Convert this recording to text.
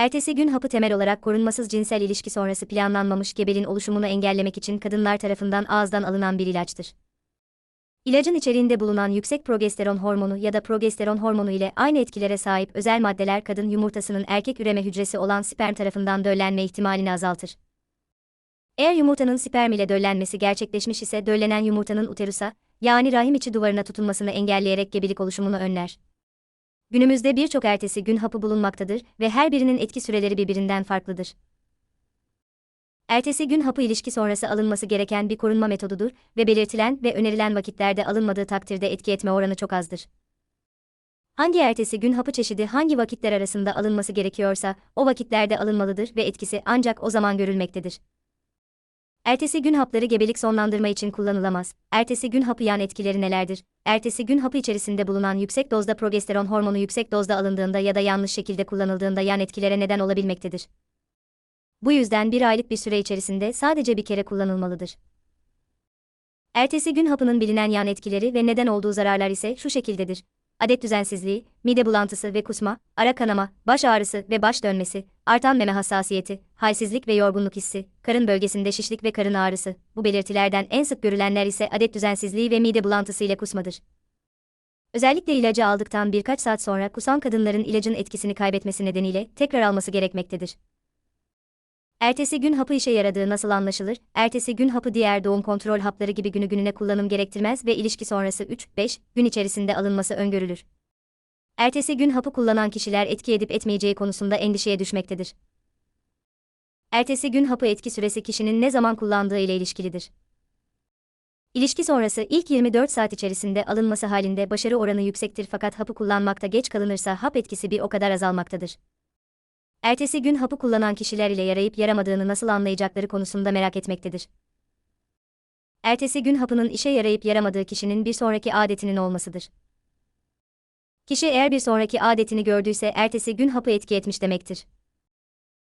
Ertesi gün hapı temel olarak korunmasız cinsel ilişki sonrası planlanmamış gebeliğin oluşumunu engellemek için kadınlar tarafından ağızdan alınan bir ilaçtır. İlacın içeriğinde bulunan yüksek progesteron hormonu ya da progesteron hormonu ile aynı etkilere sahip özel maddeler kadın yumurtasının erkek üreme hücresi olan sperm tarafından döllenme ihtimalini azaltır. Eğer yumurtanın sperm ile döllenmesi gerçekleşmiş ise döllenen yumurtanın uterusa, yani rahim içi duvarına tutunmasını engelleyerek gebelik oluşumunu önler. Günümüzde birçok ertesi gün hapı bulunmaktadır ve her birinin etki süreleri birbirinden farklıdır. Ertesi gün hapı ilişki sonrası alınması gereken bir korunma metodudur ve belirtilen ve önerilen vakitlerde alınmadığı takdirde etki etme oranı çok azdır. Hangi ertesi gün hapı çeşidi hangi vakitler arasında alınması gerekiyorsa, o vakitlerde alınmalıdır ve etkisi ancak o zaman görülmektedir. Ertesi gün hapları gebelik sonlandırma için kullanılamaz. Ertesi gün hapı yan etkileri nelerdir? Ertesi gün hapı içerisinde bulunan yüksek dozda progesteron hormonu yüksek dozda alındığında ya da yanlış şekilde kullanıldığında yan etkilere neden olabilmektedir. Bu yüzden bir aylık bir süre içerisinde sadece bir kere kullanılmalıdır. Ertesi gün hapının bilinen yan etkileri ve neden olduğu zararlar ise şu şekildedir. Adet düzensizliği, mide bulantısı ve kusma, ara kanama, baş ağrısı ve baş dönmesi, artan meme hassasiyeti, halsizlik ve yorgunluk hissi, karın bölgesinde şişlik ve karın ağrısı. Bu belirtilerden en sık görülenler ise adet düzensizliği ve mide bulantısı ile kusmadır. Özellikle ilacı aldıktan birkaç saat sonra kusan kadınların ilacın etkisini kaybetmesi nedeniyle tekrar alması gerekmektedir. Ertesi gün hapı işe yaradığı nasıl anlaşılır? Ertesi gün hapı diğer doğum kontrol hapları gibi günü gününe kullanım gerektirmez ve ilişki sonrası 3-5 gün içerisinde alınması öngörülür. Ertesi gün hapı kullanan kişiler etki edip etmeyeceği konusunda endişeye düşmektedir. Ertesi gün hapı etki süresi kişinin ne zaman kullandığı ile ilişkilidir. İlişki sonrası ilk 24 saat içerisinde alınması halinde başarı oranı yüksektir fakat hapı kullanmakta geç kalınırsa hap etkisi bir o kadar azalmaktadır. Ertesi gün hapı kullanan kişiler ile yarayıp yaramadığını nasıl anlayacakları konusunda merak etmektedir. Ertesi gün hapının işe yarayıp yaramadığı kişinin bir sonraki adetinin olmasıdır. Kişi eğer bir sonraki adetini gördüyse ertesi gün hapı etki etmiş demektir.